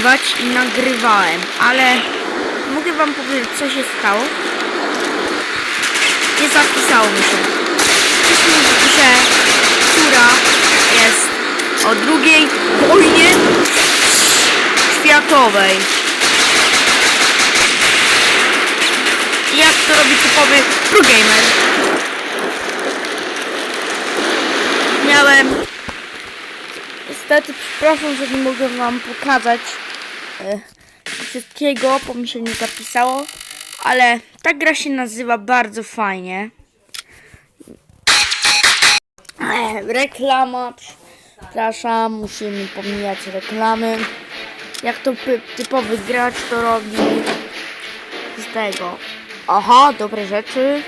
nagrywać i nagrywałem, ale mogę wam powiedzieć, co się stało. Nie zapisało mi się. Wcześniej w grze, która jest o drugiej wojnie światowej. Jak to robi typowy progamer. Miałem Niestety, przepraszam, że nie mogę wam pokazać wszystkiego, bo mi się nie zapisało, ale ta gra się nazywa bardzo fajnie. E, reklama, przepraszam, musimy pomijać reklamy. Jak to typowy gracz to robi z tego. Aha, dobre rzeczy.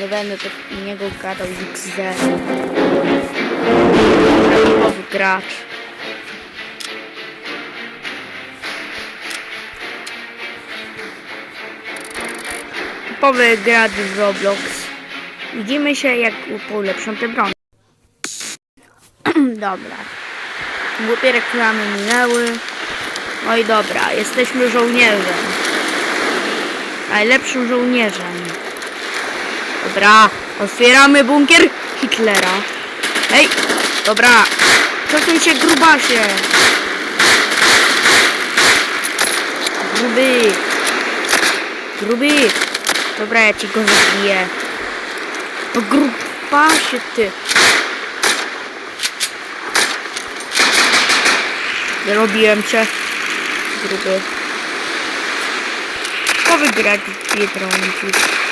Nie będę do niego gadał XD. Typowy gracz. Typowy gracz w Roblox. Widzimy się jak polepszą te broń. dobra. Głupie reklamy minęły. No i dobra, jesteśmy żołnierzem. Najlepszym żołnierzem. Dobra, otwieramy bunkier Hitlera. Ej, dobra, cofnij się grubasie. Gruby. Gruby. Dobra, ja ci go zabiję. No grubasie ty. Zrobiłem cię. Gruby. Kto wygrać Biedronki?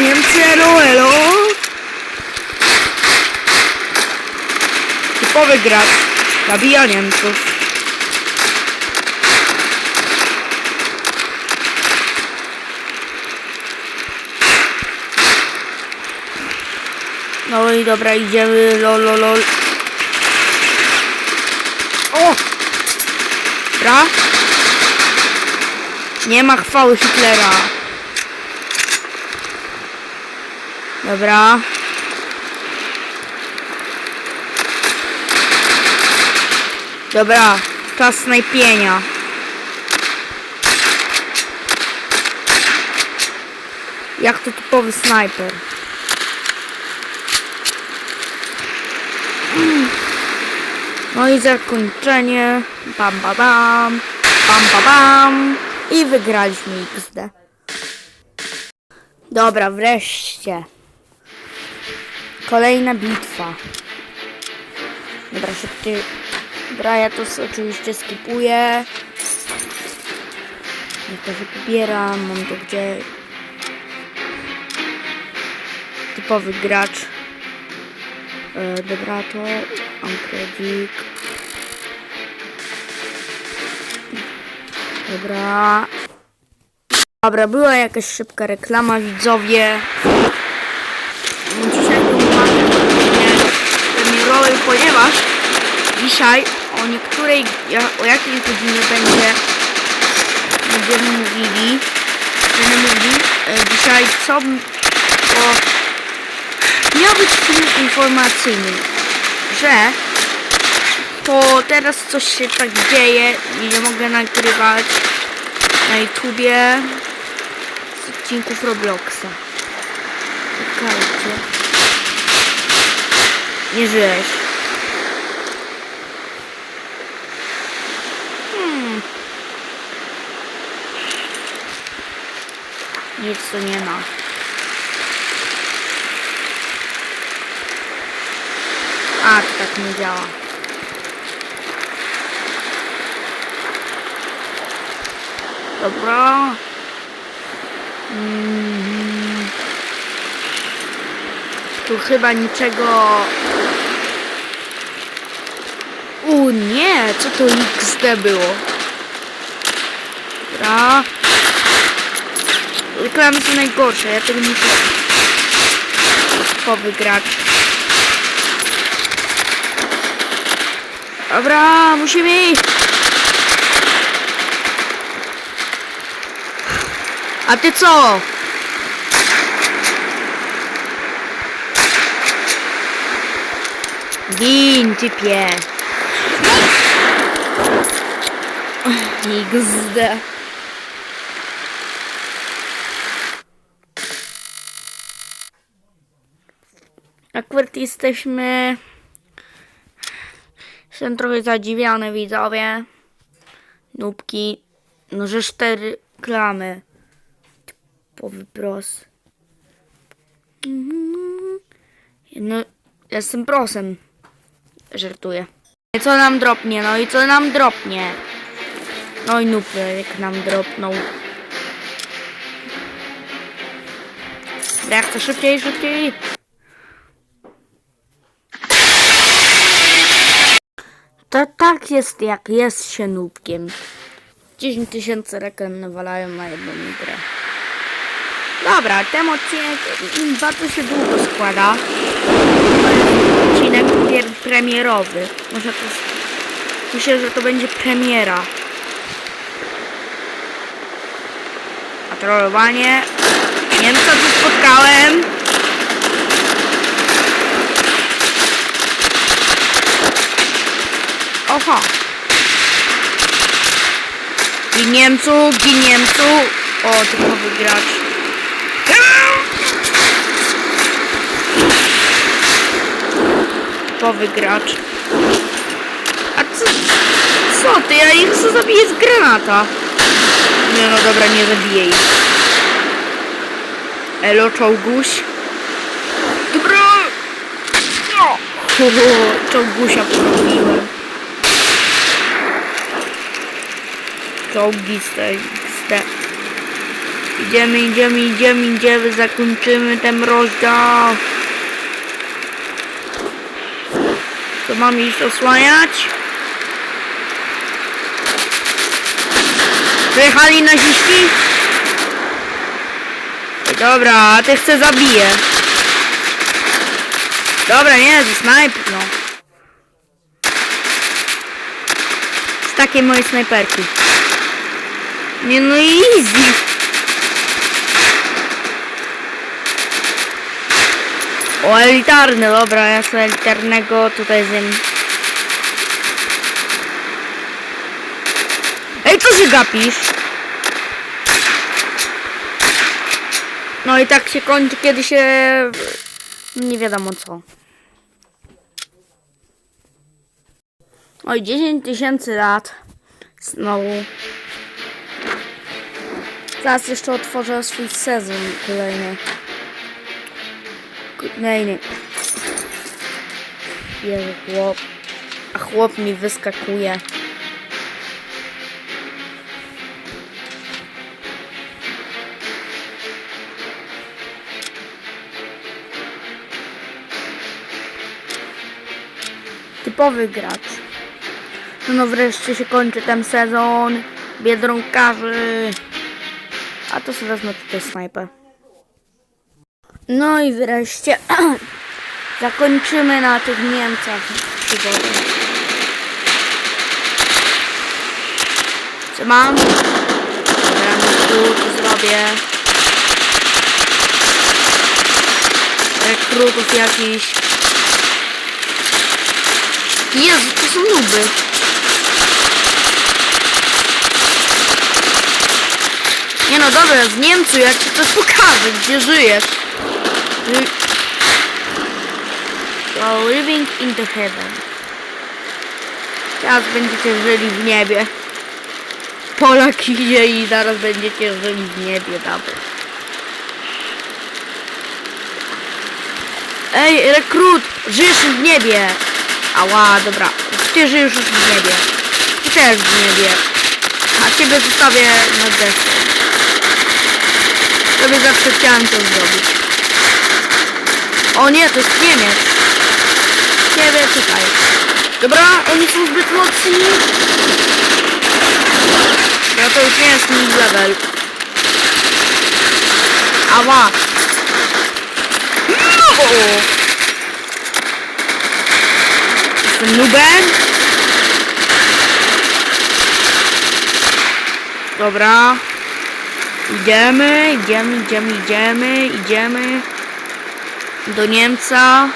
Niemcy, elo, elo. Typowy gracz. Zabija Niemców. No i dobra, idziemy, lol, lol, lol. O! Dobra. Nie ma chwały Hitlera. Dobra. Dobra, czas snajpienia. Jak to typowy snajper. No i zakończenie. Bam, bam, bam. Bam, bam, bam. I wygraliśmy XD. Dobra, wreszcie. Kolejna bitwa. Dobra, szybciej. Dobra, ja to oczywiście skipuję. Ja to się pobieram, mam to gdzie... Typowy gracz. E, dobra, to mam. Dobra. Dobra, była jakaś szybka reklama, widzowie. Dzisiaj mamy premierowy, ponieważ dzisiaj o niektórej, o jakiej godzinie będzie będziemy mówili, będziemy mówili e, dzisiaj co, bo miał być film informacyjny, że to teraz coś się tak dzieje i nie mogę nagrywać na YouTubie z odcinków Robloxa. Czekajcie. Nie żyjesz. Nic tu nie ma. A, tak nie działa. Dobra. Mhm. Tu chyba niczego... U nie, co to XD było? Dobra. Reklamy są najgorsze, ja tego nie wiem. Po wygracz. Dobra, musimy iść. A ty co? Gin, typie. XD. Akurat jesteśmy... Jestem trochę zadziwiony, widzowie. Nubki. No, że cztery klamy. Typowy. Mhm. No, jestem prosem. Żartuję. Co nam dropnie? No i co nam dropnie? No i nupek nam dropnął. Dobra, Ja chcę szybciej, szybciej. To tak jest, jak jest się nubkiem. 10 tysięcy reklam nawalają na jedną grę. Dobra, ten odcinek bardzo się długo składa. Odcinek premierowy. Może to. Myślę, że to będzie premiera. Patrolowanie. Nie wiem, co tu spotkałem. Oho. Gin Niemcu, gin Niemcu. O, typowy gracz. Typowy gracz. A co? Co ty? Ja ich chcę zabiję z granata. Nie no dobra, nie zabiję ich. Elo, czołguś. Dobra! No. Czołgusia porobiłem. Czołgi z tej z te. Idziemy, idziemy, idziemy, idziemy, zakończymy ten rozdział. Co mam iść osłaniać? Wyjechali naziści? Dobra, a ty chcę zabiję. Dobra, nie, ze snajp, no. Z takiej mojej snajperki. Nie no easy. O, elitarny, dobra, ja sobie elitarnego tutaj zjem. Ej, co się gapisz? No i tak się kończy, kiedy się... Nie wiadomo co. Oj, 10 tysięcy lat. Znowu. Zaraz jeszcze otworzę swój sezon kolejny. Kolejny. Jezu, chłop. A chłop mi wyskakuje. Typowy gracz. No, no wreszcie się kończy ten sezon. Biedronkarzy. A to sobie wezmę tutaj snajpę. No i wreszcie zakończymy na tych Niemcach przygodę. Co mam? Dobra, no tu to zrobię. Rekrutów jakiś. Jezu, to są nuby. Nie no dobra, z Niemcu, jak ci coś pokażę, gdzie żyjesz. Ży- So, living in the heaven. Teraz będziecie żyli w niebie. Polak idzie i zaraz będziecie żyli w niebie, dobra. Ej, rekrut, żyjesz w niebie. Ała, dobra. Ty żyjesz już w niebie. Ty też w niebie. A ciebie zostawię na desce. Sobie zawsze chciałem to zrobić. O nie, to jest Niemiec. Nie wiem, czekaj. Dobra, oni są zbyt mocni. Ja to już nie jest mid level. Ała. No! Jestem nubem. Dobra. Idziemy, idziemy, idziemy, idziemy, idziemy do Niemca.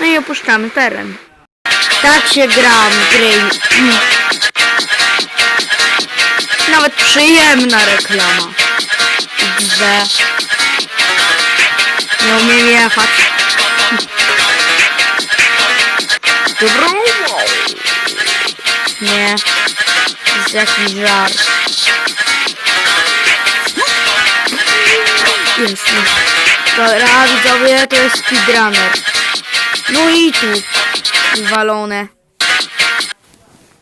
No i opuszczamy teren. Tak się gra w gry. Nawet przyjemna reklama. Gdzie nie umiem jechać. Dobra. Nie. Jakiś żart. Jest. Dobra, widzowie, to jest speedrunner. No i tu. Zwalone.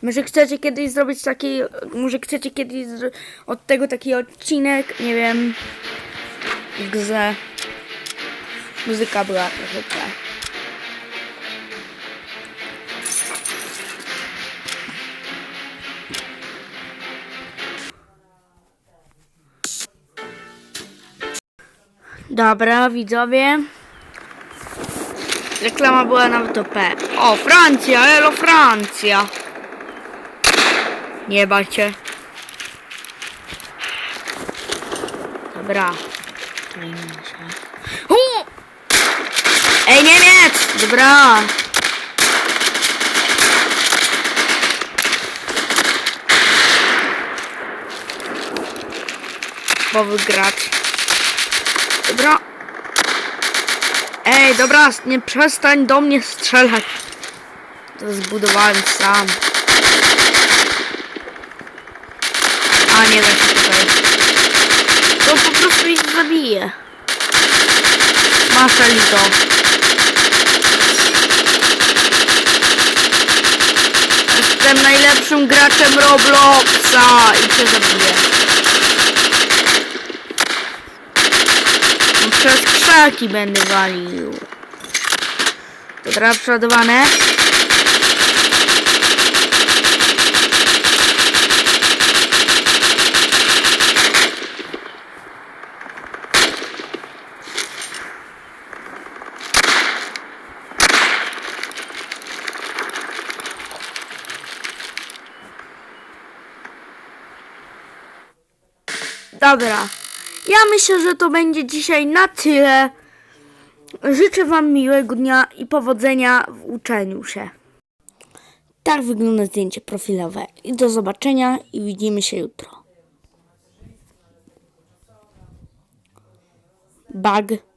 Może chcecie kiedyś zrobić taki, może chcecie kiedyś od tego taki odcinek, nie wiem, grze. Muzyka była trochę Dobra, widzowie. Reklama była nawet OP. O, Francja, elo Francja. Nie bajcie. Dobra. Hu! Ej, Niemiec! Dobra. Bo wygrać. Dobra. Ej, dobra, nie przestań do mnie strzelać. To zbudowałem sam. A nie da się tutaj. To po prostu ich zabije. Masz Elito. Jestem najlepszym graczem Robloxa i cię zabiję. No Przez krzaki będę walił. Dobra, przeładowane. Dobra. Ja myślę, że to będzie dzisiaj na tyle. Życzę Wam miłego dnia i powodzenia w uczeniu się. Tak wygląda zdjęcie profilowe. I do zobaczenia i widzimy się jutro. Bug.